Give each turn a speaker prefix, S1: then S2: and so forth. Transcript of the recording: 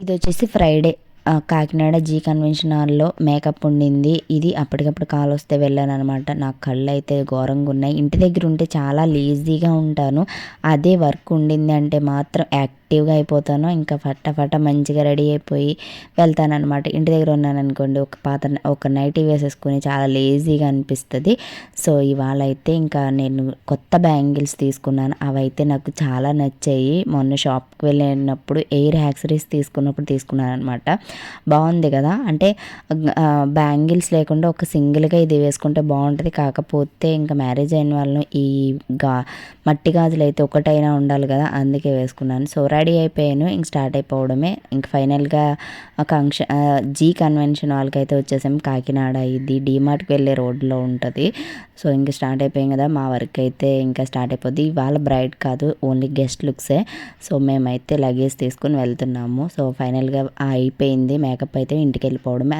S1: ఇది వచ్చేసి Friday. Kakinada G convention హాల్లో మేకప్ ఉండింది. ఇది అప్పటికప్పుడు కాల్ వస్తే వెళ్ళాను అనమాట నాకు కళ్ళు అయితే ఘోరంగా ఉన్నాయి. ఇంటి దగ్గర ఉంటే చాలా లేజీగా ఉంటాను. అదే వర్క్ ఉండింది అంటే మాత్రం యాక్టివ్గా అయిపోతాను ఇంకా ఫటాఫట మంచిగా రెడీ అయిపోయి వెళ్తానమాట ఇంటి దగ్గర ఉన్నాను అనుకోండి ఒక పాత ఒక నైటీ వేసేసుకుని చాలా లేజీగా అనిపిస్తుంది. సో ఇవాళ అయితే ఇంకా నేను కొత్త బ్యాంగిల్స్ తీసుకున్నాను. అవైతే నాకు చాలా నచ్చాయి. మొన్న షాప్కి వెళ్ళినప్పుడు ఎయిర్ యాక్సరీస్ తీసుకున్నప్పుడు తీసుకున్నాను అనమాట బాగుంది కదా? అంటే బ్యాంగిల్స్ లేకుండా ఒక సింగిల్గా ఇది వేసుకుంటే బాగుంటుంది. కాకపోతే ఇంకా మ్యారేజ్ అయిన వాళ్ళను ఈ గా మట్టి గాజులు అయితే ఒకటైనా ఉండాలి కదా? అందుకే వేసుకున్నాను. సో రెడీ అయిపోయాను. ఇంక స్టార్ట్ అయిపోవడమే. ఇంక ఫైనల్గా కంక్ష జీ కన్వెన్షన్ వాళ్ళకైతే వచ్చేసాము వచ్చేసాం. కాకినాడ ఇది డీమార్ట్కి వెళ్ళే రోడ్లో ఉంటుంది. సో ఇంక స్టార్ట్ అయిపోయాం కదా మా వర్క్ అయితే ఇంకా స్టార్ట్ అయిపోద్ది. వాళ్ళ బ్రైడ్ కాదు ఓన్లీ గెస్ట్ లుక్సే. సో మేమైతే లగేజ్ తీసుకుని వెళ్తున్నాము. సో ఫైనల్గా అయిపోయింది. మేకప్ అయితే ఇంటికి వెళ్ళిపోవడమే